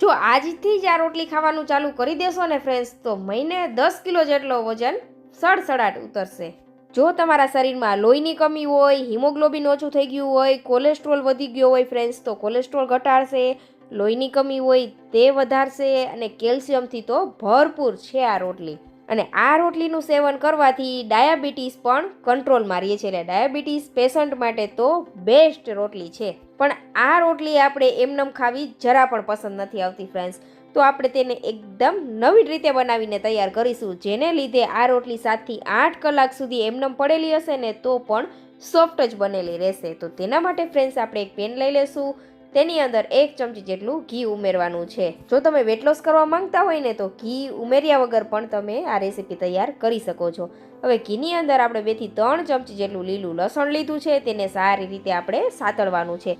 જો આજથી જ આ રોટલી ખાવાનું ચાલુ કરી દેશો ને ફ્રેન્ડ્સ તો મહિને દસ કિલો જેટલો વજન સડસડાટ ઉતરશે. જો તમારા શરીરમાં લોહીની કમી હોય, હિમોગ્લોબિન ઓછું થઈ ગયું હોય કોલેસ્ટ્રોલ વધી ગયો હોય ફ્રેન્ડ્સ તો કોલેસ્ટ્રોલ ઘટાડશે, લોહીની કમી હોય તે વધારશે અને કેલ્શિયમથી તો ભરપૂર છે આ રોટલી. અને આ રોટલીનું સેવન કરવાથી ડાયાબિટીસ પણ કંટ્રોલમાં રહીએ છીએ એટલે ડાયાબિટીસ પેશન્ટ માટે તો બેસ્ટ રોટલી છે. પણ આ રોટલી આપણે એમનેમ ખાવી જરા પણ પસંદ નથી આવતી ફ્રેન્ડ્સ તો આપણે તેને એકદમ નવી રીતે બનાવીને તૈયાર કરીશું, જેને લીધે આ રોટલી સાતથી આઠ કલાક સુધી એમનેમ પડેલી હશે ને તો પણ સોફ્ટ જ બનેલી રહેશે. તો તેના માટે ફ્રેન્ડ્સ આપણે એક પેન લઈ લેશું. તેની અંદર એક ચમચી જેટલું ઘી ઉમેરવાનું છે. જો તમે વેટ લોસ કરવા માંગતા હોય ને તો ઘી ઉમેર્યા વગર પણ તમે આ રેસીપી તૈયાર કરી શકો છો. હવે ઘીની અંદર આપણે બેથી ત્રણ ચમચી જેટલું લીલું લસણ લીધું છે, તેને સારી રીતે આપણે સાતળવાનું છે.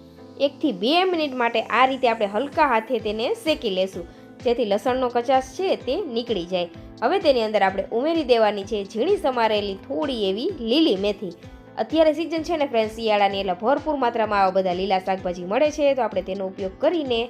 એકથી બે મિનિટ માટે આ રીતે આપણે હલકા હાથે તેને શેકી લેશું. જેથી લસણનો કચાશ છે તે નીકળી જાય. હવે તેની અંદર આપણે ઉમેરી દેવાની છે ઝીણી સમારેલી થોડી એવી લીલી મેથી. અત્યારે સિઝન છે ને ફ્રેન્ડ શિયાળાની એટલે ભરપૂર માત્રામાં આવા બધા લીલા શાકભાજી મળે છે, તો આપણે તેનો ઉપયોગ કરીને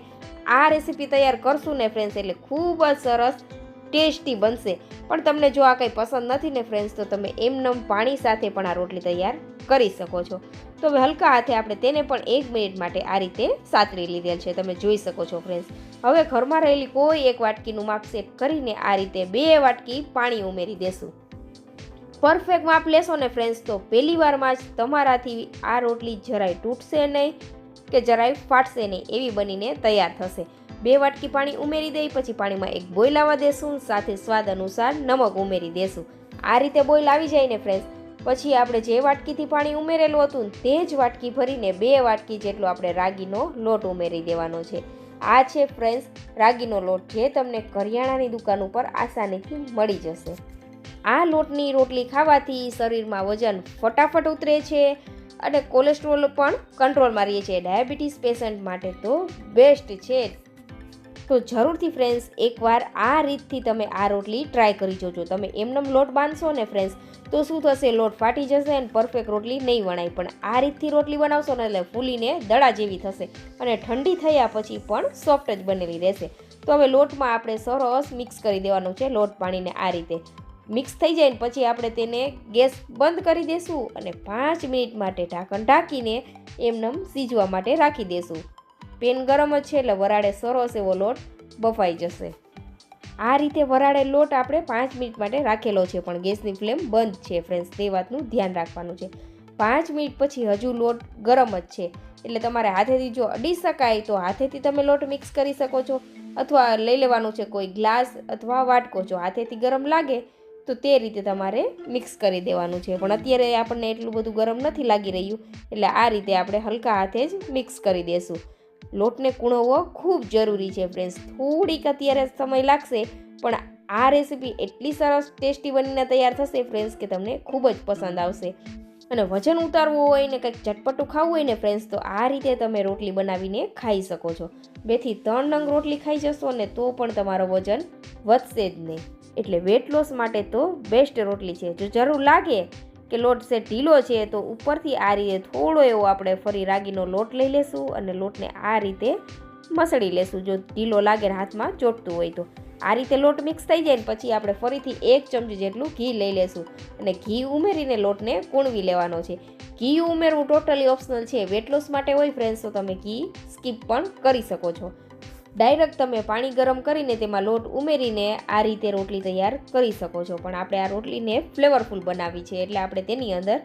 આ રેસીપી તૈયાર કરશું ને ફ્રેન્ડ્સ એટલે ખૂબ જ સરસ ટેસ્ટી બનશે. પણ તમને જો આ કંઈ પસંદ નથી ને ફ્રેન્ડ્સ તો તમે એમનમ પાણી સાથે પણ આ રોટલી તૈયાર કરી શકો છો. તો હવે હલકા હાથે આપણે તેને પણ એક મિનિટ માટે આ રીતે સાતરી લીધેલ છે, તમે જોઈ શકો છો ફ્રેન્ડ્સ હવે ઘરમાં રહેલી કોઈ એક વાટકીનું માપ સેટ કરીને આ રીતે બે વાટકી પાણી ઉમેરી દેશું. પરફેક્ટ માપ લેશો ને ફ્રેન્ડ્સ તો પહેલી વારમાં જ તમારાથી આ રોટલી જરાય તૂટશે નહીં કે જરાય ફાટશે નહીં એવી બનીને તૈયાર થશે. બે વાટકી પાણી ઉમેરી દઈ, પછી પાણીમાં એક બોઇલ આવવા દેશું, સાથે સ્વાદ અનુસાર નમક ઉમેરી દેશું. આ રીતે બોઇલ આવી જાય ને ફ્રેન્ડ્સ પછી આપણે જે વાટકીથી પાણી ઉમેરેલું હતું તે જ વાટકી ભરીને બે વાટકી જેટલો આપણે રાગીનો લોટ ઉમેરી દેવાનો છે. આ છે ફ્રેન્ડ્સ રાગીનો લોટ જે તમને કરિયાણાની દુકાન ઉપર આસાનીથી મળી જશે. આ લોટની રોટલી ખાવાથી શરીરમાં વજન ફટાફટ ઉતરે છે અને કોલેસ્ટ્રોલ પણ કંટ્રોલમાં રહીએ છીએ ડાયાબિટીસ પેશન્ટ માટે તો બેસ્ટ છે. તો જરૂરથી ફ્રેન્ડ્સ એકવાર આ રીતથી તમે આ રોટલી ટ્રાય કરી જોજો. તમે એમનેમ લોટ બાંધશો ને ફ્રેન્ડ્સ તો શું થશે? લોટ ફાટી જશે અને પરફેક્ટ રોટલી નહીં વણાય. પણ આ રીતથી રોટલી બનાવશો ને એટલે ફૂલીને દડા જેવી થશે અને ઠંડી થયા પછી પણ સોફ્ટ જ બનેલી રહેશે. તો હવે લોટમાં આપણે સરસ મિક્સ કરી દેવાનું છે. લોટ પાણીને આ રીતે મિક્સ થઈ જાય ને પછી આપણે તેને ગેસ બંધ કરી દેશું અને પાંચ મિનિટ માટે ઢાંકણ ઢાંકીને એમનેમ સીજવા માટે રાખી દેશું. પેન ગરમ જ છે એટલે વરાળે સરસ એવો લોટ બફાઈ જશે. આ રીતે વરાળે લોટ આપણે પાંચ મિનિટ માટે રાખેલો છે પણ ગેસની ફ્લેમ બંધ છે ફ્રેન્ડ્સ, તે વાતનું ધ્યાન રાખવાનું છે. પાંચ મિનિટ પછી હજુ લોટ ગરમ જ છે. એટલે તમારે હાથેથી જો અડી શકાય તો હાથેથી તમે લોટ મિક્સ કરી શકો છો. અથવા લઈ લેવાનું છે કોઈ ગ્લાસ અથવા વાટકો જો હાથેથી ગરમ લાગે તો તે રીતે તમારે મિક્સ કરી દેવાનું છે. પણ અત્યારે આપણને એટલું બધું ગરમ નથી લાગી રહ્યું, એટલે આ રીતે આપણે હલકા હાથે જ મિક્સ કરી દેશું. લોટને કૂણવવો ખૂબ જરૂરી છે ફ્રેન્ડ્સ થોડીક અત્યારે સમય લાગશે, પણ આ રેસીપી એટલી સરસ ટેસ્ટી બનીને તૈયાર થશે ફ્રેન્ડ્સ કે તમને ખૂબ જ પસંદ આવશે. અને વજન ઉતારવું હોય ને કંઈક ચટપટું ખાવું હોય ને ફ્રેન્ડ્સ તો આ રીતે તમે રોટલી બનાવીને ખાઈ શકો છો. બેથી ત્રણ નંગ રોટલી ખાઈ જશો ને તો પણ તમારો વજન વધશે જ નહીં. એટલે વેટ લોસ માટે તો બેસ્ટ રોટલી છે. જો જરૂર લાગે કે લોટ છે ઢીલો છે, તો ઉપરથી આ રીતે થોડો એવો આપણે ફરી રાગીનો લોટ લઈ લેશું અને લોટને આ રીતે મસળી લેશું. જો ઢીલો લાગે હાથમાં ચોટતું હોય તો. આ રીતે લોટ મિક્સ થઈ જાય ને પછી આપણે ફરીથી એક ચમચી જેટલું ઘી લઈ લેશું અને ઘી ઉમેરીને લોટને કૂણવી લેવાનો છે. ઘી ઉમેરવું ટોટલી ઓપ્શનલ છે. વેટ લોસ માટે હોય ફ્રેન્ડ્સ તો તમે ઘી સ્કીપ પણ કરી શકો છો. ડાયરેક્ટ તમે પાણી ગરમ કરીને તેમાં લોટ ઉમેરીને આ રીતે રોટલી તૈયાર કરી શકો છો. પણ આપણે આ રોટલીને ફ્લેવરફુલ બનાવી છે. એટલે આપણે તેની અંદર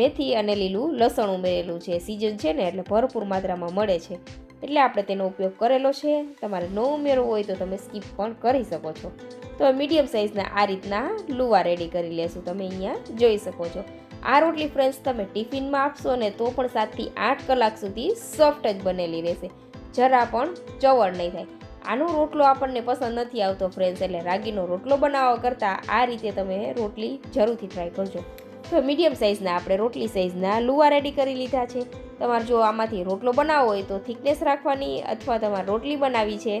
મેથી અને લીલું લસણ ઉમેરેલું છે. સિઝન છે ને એટલે ભરપૂર માત્રામાં મળે છે. એટલે આપણે તેનો ઉપયોગ કરેલો છે. તમારે ન ઉમેરવો હોય તો તમે સ્કીપ પણ કરી શકો છો. તો મીડિયમ સાઇઝના આ રીતના લુવા રેડી કરી લેશું. તમે અહીંયા જોઈ શકો છો. આ રોટલી ફ્રેન્ડ્સ તમે ટિફિનમાં આપશો ને તો પણ સાતથી આઠ કલાક સુધી સોફ્ટ જ બનેલી રહેશે. જરા પણ ચવડ નહીં થાય. આનો રોટલો આપણને પસંદ નથી આવતો ફ્રેન્ડ્સ એટલે રાગીનો રોટલો બનાવવા કરતાં આ રીતે તમે રોટલી જરૂરથી ટ્રાય કરજો. તો મીડિયમ સાઇઝના આપણે રોટલી સાઇઝના લુવા રેડી કરી લીધા છે. તમારે જો આમાંથી રોટલો બનાવવો હોય તો થિકનેસ રાખવાની અથવા તમારે રોટલી બનાવી છે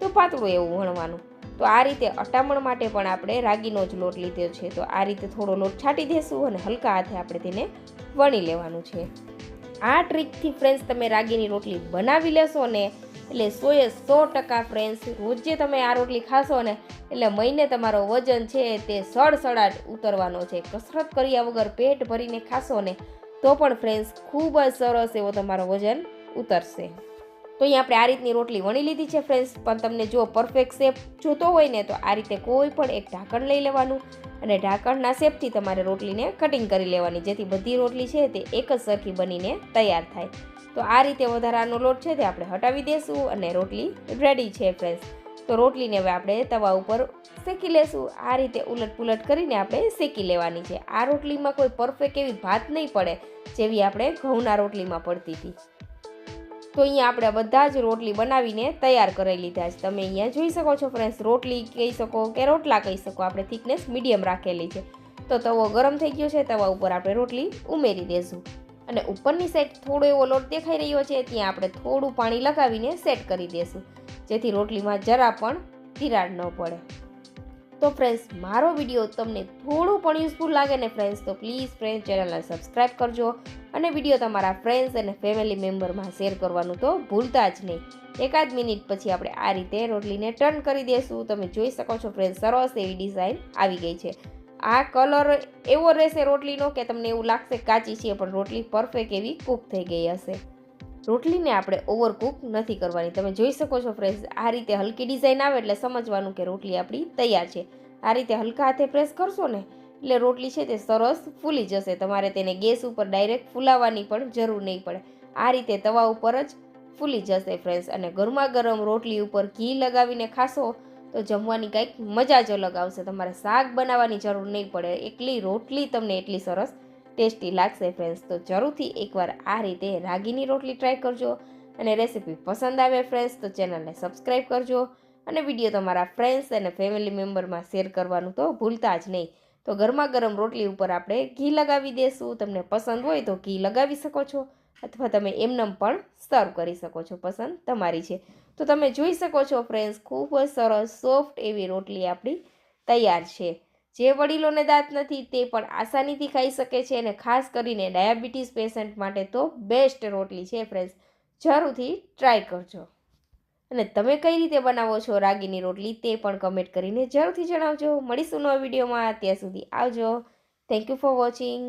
તો પાતળું એવું વણવાનું. તો આ રીતે અટામણ માટે પણ આપણે રાગીનો જ લોટ લીધો છે. તો આ રીતે થોડો લોટ છાંટી દેશું અને હલકા હાથે આપણે તેને વણી લેવાનું છે. આ ટ્રીકથી ફ્રેન્ડ્સ તમે રાગીની રોટલી બનાવી લેશો ને, એટલે સોએ સો ટકા ફ્રેન્ડ્સ રોજે તમે આ રોટલી ખાશો ને, એટલે મહિને તમારો વજન છે તે સડસડાટ ઉતરવાનો છે. કસરત કર્યા વગર પેટ ભરીને ખાશો ને, તો પણ ફ્રેન્ડ્સ ખૂબ જ સરસ એવો તમારો વજન ઉતરશે. તો અહીંયા આપણે આ રીતની રોટલી વણી લીધી છે ફ્રેન્ડ્સ પણ તમને જો પરફેક્ટ શેપ જોતો હોય ને, તો આ રીતે કોઈ પણ એક ઢાંકણ લઈ લેવાનું. અને ઢાંકણના શેપથી તમારે રોટલીને કટિંગ કરી લેવાની. જેથી બધી રોટલી છે તે એક જ સરખી બનીને તૈયાર થાય. તો આ રીતે વધારાનો લોટ છે તે આપણે હટાવી દઈશું અને રોટલી રેડી છે ફ્રેન્ડ્સ તો રોટલીને હવે આપણે તવા ઉપર શેકી લેશું. આ રીતે ઉલટ પુલટ કરીને આપણે શેકી લેવાની છે. આ રોટલીમાં કોઈ પરફેક્ટ એવી ભાત નહીં પડે, જેવી આપણે ઘઉંના રોટલીમાં પડતી હતી. તો અહીંયા આપણે બધા જ રોટલી બનાવીને તૈયાર કરી લીધા છે. તમે અહીંયા જોઈ શકો છો ફ્રેન્ડ્સ રોટલી કહી શકો કે રોટલા કહી શકો. આપણે થિકનેસ મીડિયમ રાખેલી છે. તો તવો ગરમ થઈ ગયો છે, તવા ઉપર આપણે રોટલી ઉમેરી દઈશું અને ઉપરની સાઈડ થોડો એવો લોટ દેખાઈ રહ્યો છે, ત્યાં આપણે થોડું પાણી લગાવીને સેટ કરી દઈશું જેથી રોટલીમાં જરા પણ તિરાડ ન પડે. તો ફ્રેન્ડ્સ મારો વીડિયો તમને થોડું પણ યુઝફુલ લાગે ને ફ્રેન્ડ્સ તો પ્લીઝ ફ્રેન્ડ ચેનલને સબસ્ક્રાઈબ કરજો. અને વીડિયો તમારા ફ્રેન્ડ્સ અને ફેમિલી મેમ્બરમાં શેર કરવાનું તો ભૂલતા જ નહીં. એકાદ મિનિટ પછી આપણે આ રીતે રોટલીને ટર્ન કરી દઈશું તમે જોઈ શકો છો ફ્રેન્ડ સરસ એવી ડિઝાઇન આવી ગઈ છે. આ કલર એવો રહેશે રોટલીનો કે તમને એવું લાગશે કાચી છે, પણ રોટલી પરફેક્ટ એવી કૂક થઈ ગઈ હશે. રોટલીને આપણે ઓવરકૂક નથી કરવાની. તમે જોઈ શકો છો ફ્રેન્ડ્સ આ રીતે હલકી ડિઝાઇન આવે એટલે સમજવાનું કે રોટલી આપણી તૈયાર છે. આ રીતે હલકા હાથે પ્રેસ કરશો ને એટલે રોટલી છે તે સરસ ફૂલી જશે. તમારે તેને ગેસ ઉપર ડાયરેક્ટ ફૂલાવવાની પણ જરૂર નહીં પડે. આ રીતે તવા ઉપર જ ફૂલી જશે ફ્રેન્ડ્સ અને ગરમા ગરમ રોટલી ઉપર ઘી લગાવીને ખાશો તો જમવાની કંઈક મજા જ અલગ આવશે. તમારે શાક બનાવવાની જરૂર નહીં પડે. એટલી રોટલી તમને એટલી સરસ ટેસ્ટી લાગશે ફ્રેન્ડ્સ તો જરૂરથી એકવાર આ રીતે રાગીની રોટલી ટ્રાય કરજો અને રેસીપી પસંદ આવે ફ્રેન્ડ્સ તો ચેનલને સબસ્ક્રાઈબ કરજો અને વીડિયો તમારા ફ્રેન્ડ્સ અને ફેમિલી મેમ્બરમાં શેર કરવાનું તો ભૂલતા જ નહીં. તો ગરમા ગરમ રોટલી ઉપર આપણે ઘી લગાવી દઈશું તમને પસંદ હોય તો ઘી લગાવી શકો છો અથવા તમે એમનેમ પણ સર્વ કરી શકો છો. પસંદ તમારી છે. તો તમે જોઈ શકો છો ફ્રેન્ડ્સ ખૂબ જ સરસ સોફ્ટ એવી રોટલી આપણી તૈયાર છે. જે વડીલોને દાંત નથી, તે પણ આસાનીથી ખાઈ શકે છે અને ખાસ કરીને ડાયાબિટીસ પેશન્ટ માટે તો બેસ્ટ રોટલી છે ફ્રેન્ડ્સ જરૂરથી ટ્રાય કરજો. અને તમે કઈ રીતે બનાવો છો રાગીની રોટલી તે પણ કમેન્ટ કરીને જરૂરથી જણાવજો. મળીશું નવા વિડીયોમાં. ત્યાં સુધી આવજો. Thank you for watching